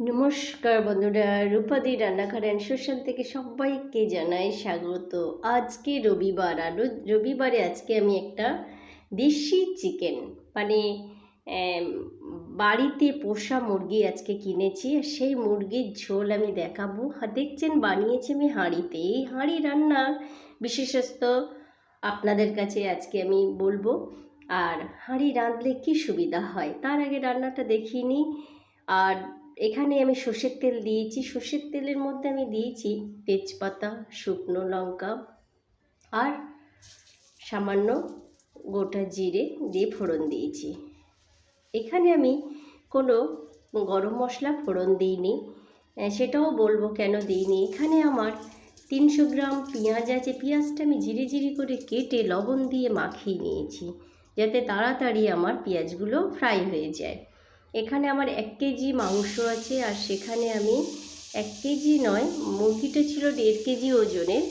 নমস্কার বন্ধুরা, রূপাদি রান্নাঘর অ্যান্ড সোশ্যাল থেকে সবাইকে জানাই স্বাগত। আজকে রবিবার, আর রবিবারে আজকে আমি একটা দেশি চিকেন মানে বাড়িতে পোষা মুরগি আজকে কিনেছি, আর সেই মুরগির ঝোল আমি দেখাবো। আর দেখছেন, বানিয়েছি আমি হাঁড়িতে। এই হাঁড়ি রান্নার বিশেষত আপনাদের কাছে আজকে আমি বলব। আর হাঁড়ি রাঁধলে কি সুবিধা হয়? তার আগে রান্নাটা দেখিনি আর এখানে আমি সর্ষের তেল দিয়েছি। সর্ষের তেলের মধ্যে আমি দিয়েছি তেজপাতা, শুকনো লঙ্কা আর সামান্য গোটা জিরে দিয়ে ফোড়ন দিয়েছি। এখানে আমি কোনো গরম মশলা ফোড়ন দিইনি। সেটাও বলব কেন দিইনি। এখানে আমার তিনশো গ্রাম পেঁয়াজ আছে। পেঁয়াজটা আমি জিরি জিরি করে কেটে লবণ দিয়ে মাখিয়ে নিয়েছি। যাতে তাড়াতাড়ি আমার পেঁয়াজগুলো ফ্রাই হয়ে যায়। এখানে আমার এক কেজি মাংস আছে আর সেখানে আমি এক কেজি নয়, মুরগিটা ছিল দেড় কেজি ওজনের।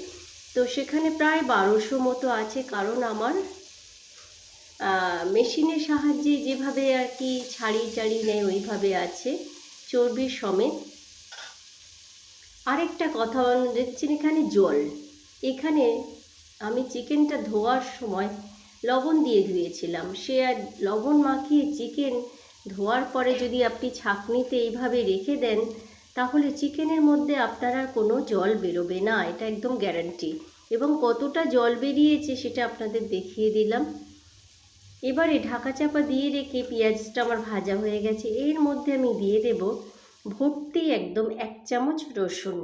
তো সেখানে প্রায় বারোশো মতো আছে কারণ আমার মেশিনের সাহায্যে যেভাবে আর কি ছাড়ি টাড়ি নেয় ওইভাবে আছে, চর্বির সমেত। আরেকটা কথা দেখছেন এখানে জল। এখানে আমি চিকেনটা ধোয়ার সময় লবণ দিয়ে ধুয়েছিলাম। সে আর লবণ মাখিয়ে চিকেন ধোয়ার পরে যদি আপনি ছাঁকনিতে এইভাবে রেখে দেন, তাহলে চিকেনের মধ্যে আপনার আর কোনো জল বেরোবে না, এটা একদম গ্যারান্টি। এবং কতটা জল বেরিয়েছে সেটা আপনাদের দেখিয়ে দিলাম। এবারে ঢাকা চাপা দিয়ে রেখে পেঁয়াজটা আমার ভাজা হয়ে গেছে। এর মধ্যে আমি দিয়ে দেব ভর্তি একদম এক চামচ রসুন।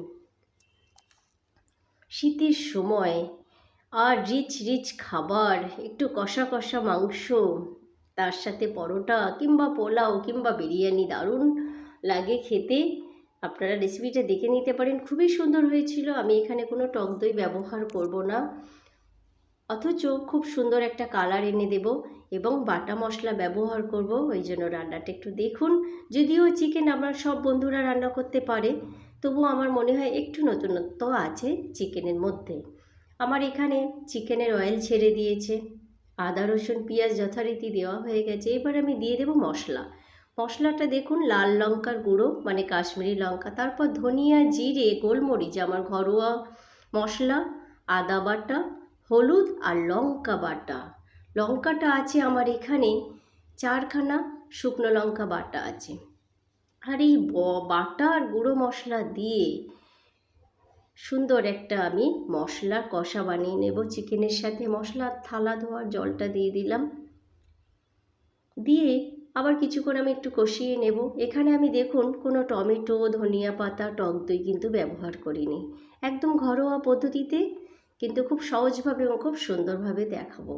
শীতের সময় আর রিচ রিচ খাবার, একটু কষা কষা মাংস। তার সাথে পরোটা কিংবা পোলাও কিংবা বিরিয়ানি দারুণ লাগে খেতে। আপনারা রেসিপিটা দেখে নিতে পারেন। খুবই সুন্দর হয়েছিল। আমি এখানে কোনো টক দই ব্যবহার করব না। অথচ খুব সুন্দর একটা কালার এনে দেব এবং বাটা মশলা ব্যবহার করব। ওই জন্য রান্নাটা একটু দেখুন। যদিও চিকেন আমার সব বন্ধুরা রান্না করতে পারে, তবুও আমার মনে হয় একটু নতুনত্ব আছে চিকেনের মধ্যে। আমার এখানে চিকেনের অয়েল ছেড়ে দিয়েছে। আদা, রসুন, পেঁয়াজ যথারীতি দেওয়া হয়ে গেছে। এবার আমি দিয়ে দেবো মশলা। মশলাটা দেখুন, লাল লঙ্কার গুঁড়ো মানে কাশ্মীরি লঙ্কা, তারপর ধনিয়া, জিরে, গোলমরিচ, আমার ঘরোয়া মশলা, আদা বাটা, হলুদ আর লঙ্কা বাটা। লঙ্কাটা আছে আমার এখানে চারখানা শুকনো লঙ্কা বাটা আছে। আর এই বাটা আর গুঁড়ো মশলা দিয়ে সুন্দর একটা আমি মশলা কষা বানিয়ে নেব। চিকেনের সাথে মশলার থালা ধোয়ার জলটা দিয়ে দিলাম। দিয়ে আবার কিছুক্ষণ আমি একটু কষিয়ে নেব। এখানে আমি দেখুন কোনো টমেটো, ধনিয়া পাতা, টক দই কিন্তু ব্যবহার করিনি। একদম ঘরোয়া পদ্ধতিতে কিন্তু খুব সহজভাবে এবং খুব সুন্দরভাবে দেখাবো।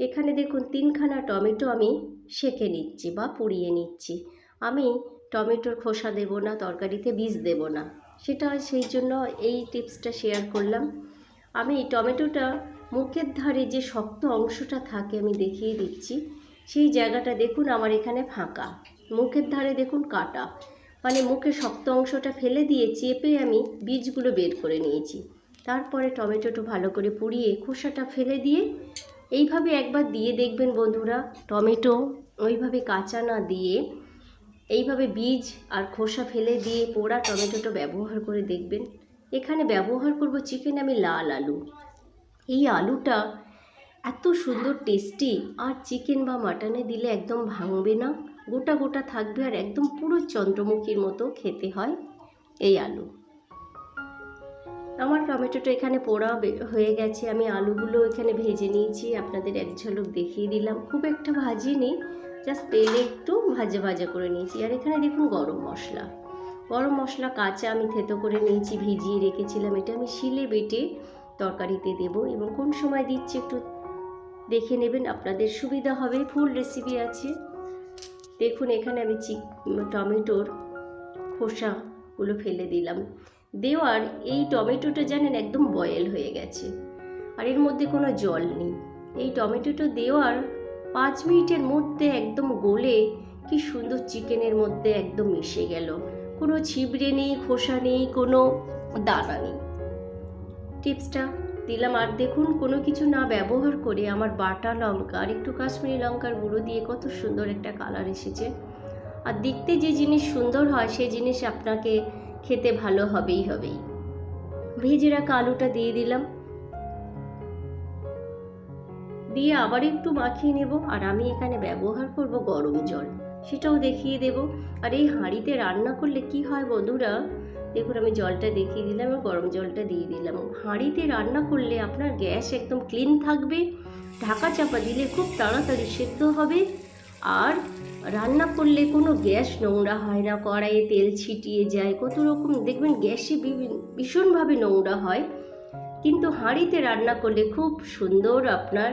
এখানে দেখুন তিনখানা টমেটো আমি সেঁকে নিচ্ছি বা পুড়িয়ে নিচ্ছি। আমি টমেটোর খোসা দেব না, তরকারিতে বীজ দেব না। সেটা সেই জন্য এই টিপসটা শেয়ার করলাম। আমি টমেটোটা মুখের ধারে যে শক্ত অংশটা থাকে আমি দেখিয়ে দিচ্ছি। সেই জায়গাটা দেখুন আমার এখানে ফাঁকা। মুখের ধারে দেখুন কাটা। মানে মুখের শক্ত অংশটা ফেলে দিয়ে চেপে আমি বীজগুলো বের করে নিয়েছি। তারপরে টমেটোটা ভালো করে পুড়িয়ে খোসাটা ফেলে দিয়ে এইভাবে একবার দিয়ে দেখবেন বন্ধুরা, টমেটো ওইভাবে কাঁচা না দিয়ে এইভাবে বীজ আর খোসা ফেলে দিয়ে পোড়া টমেটোটা ব্যবহার করে দেখবেন। এখানে ব্যবহার করব চিকেন আমি লাল আলু। এই আলুটা এত সুন্দর টেস্টি আর চিকেন বা মাটনে দিলে একদম ভাঙবে না, গোটা গোটা থাকবে আর একদম পুরো চন্দ্রমুখীর মতো খেতে হয় এই আলু। আমার টমেটোটা এখানে পোড়া হয়ে গেছে, আমি আলুগুলো এখানে ভেজে নিয়েছি, আপনাদের এক ঝলক দেখিয়ে দিলাম। খুব একটা ভাজিনি জাস্ট তেলে একটু ভাজা ভাজা করে নিয়েছি। আর এখানে দেখুন গরম মশলা। গরম মশলা কাঁচা আমি থেতো করে নিয়েছি, ভিজিয়ে রেখেছিলাম। এটা আমি শিলে বেটে তরকারিতে দেব এবং কোন সময় দিচ্ছি একটু দেখে নেবেন, আপনাদের সুবিধা হবে। ফুল রেসিপি আছে। দেখুন, এখানে আমি চিক, টমেটোর খোসাগুলো ফেলে দিলাম। দেওয়ার এই টমেটোটা জানেন একদম বয়েল হয়ে গেছে। আর এর মধ্যে কোনো জল নেই। এই টমেটোটা দেওয়ার পাঁচ মিনিটের মধ্যে একদম গলে কি সুন্দর চিকেনের মধ্যে একদম মিশে গেল। কোনো ছিবড়ে নেই, খোসা নেই, কোনো দানা নেই। টিপসটা দিলাম, আর দেখুন কোনো কিছু না ব্যবহার করে আমার বাটা লঙ্কা আর একটু কাশ্মীরি লঙ্কার গুঁড়ো দিয়ে কত সুন্দর একটা কালার এসেছে। আর দেখতে যে জিনিস সুন্দর হয় সেই জিনিস আপনাকে খেতে ভালো হবেই হবেই। ভেজে রাখা আলুটা দিয়ে দিলাম। দিয়ে আবার একটু মাখিয়ে নেব। আর আমি এখানে ব্যবহার করব গরম জল। সেটাও দেখিয়ে দেব। আর এই হাঁড়িতে রান্না করলে কি হয় বন্ধুরা? দেখুন, আমি জলটা দেখিয়ে দিলাম এবং গরম জলটা দিয়ে দিলাম। হাঁড়িতে রান্না করলে আপনার গ্যাস একদম ক্লিন থাকবে। ঢাকা চাপা দিলে খুব তাড়াতাড়ি সেদ্ধ হবে। আর রান্না করলে কোনো গ্যাস নোংরা হয় না। কড়াইয়ে তেল ছিটিয়ে যায়। কত রকম, দেখবেন গ্যাসে ভীষণভাবে নোংরা হয়। কিন্তু হাঁড়িতে রান্না করলে খুব সুন্দর আপনার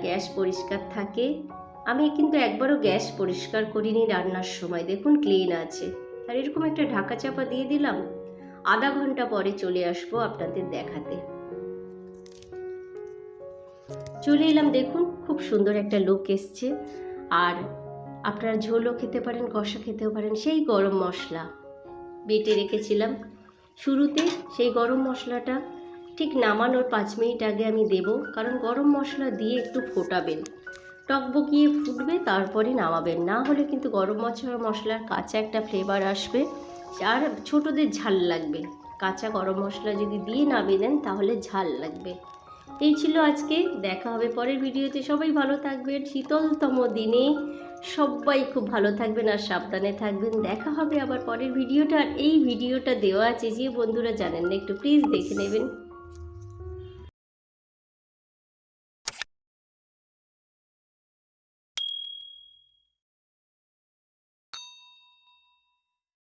গ্যাস পরিষ্কার থাকে। আমি কিন্তু একবারও গ্যাস পরিষ্কার করিনি রান্নার সময়। দেখুন ক্লিন আছে। আর এরকম একটা ঢাকা চাপা দিয়ে দিলাম। আধা ঘণ্টা পরে চলে আসব আপনাদের দেখাতে। চলে এলাম, দেখুন খুব সুন্দর একটা লুক এসছে। আর আপনারা ঝোলও খেতে পারেন, কষা খেতেও পারেন। সেই গরম মশলা বেটে রেখেছিলাম। শুরুতে সেই গরম মশলাটা ঠিক নামানোর পাঁচ মিনিট আগে আমি দেব, কারণ গরম মশলা দিয়ে একটু ফোটাবেন। টকবকিয়ে ফুটবে, তারপরে নামাবেন। না হলে কিন্তু গরম মশলা মশলার কাঁচা একটা ফ্লেভার আসবে। আর ছোটদের ঝাল লাগবে। কাঁচা গরম মশলা যদি দিয়ে নামিয়ে দেন, তাহলে ঝাল লাগবে। এই ছিল আজকে। দেখা হবে পরের ভিডিওতে। সবাই ভালো থাকবেন। শীতলতম দিনে সবাই খুব ভালো থাকবেন আর সাবধানে থাকবেন। দেখা হবে আবার পরের ভিডিওটা। আর এই ভিডিওটা দেওয়া আছে যে বন্ধুরা জানেন না, একটু প্লিজ দেখে নেবেন।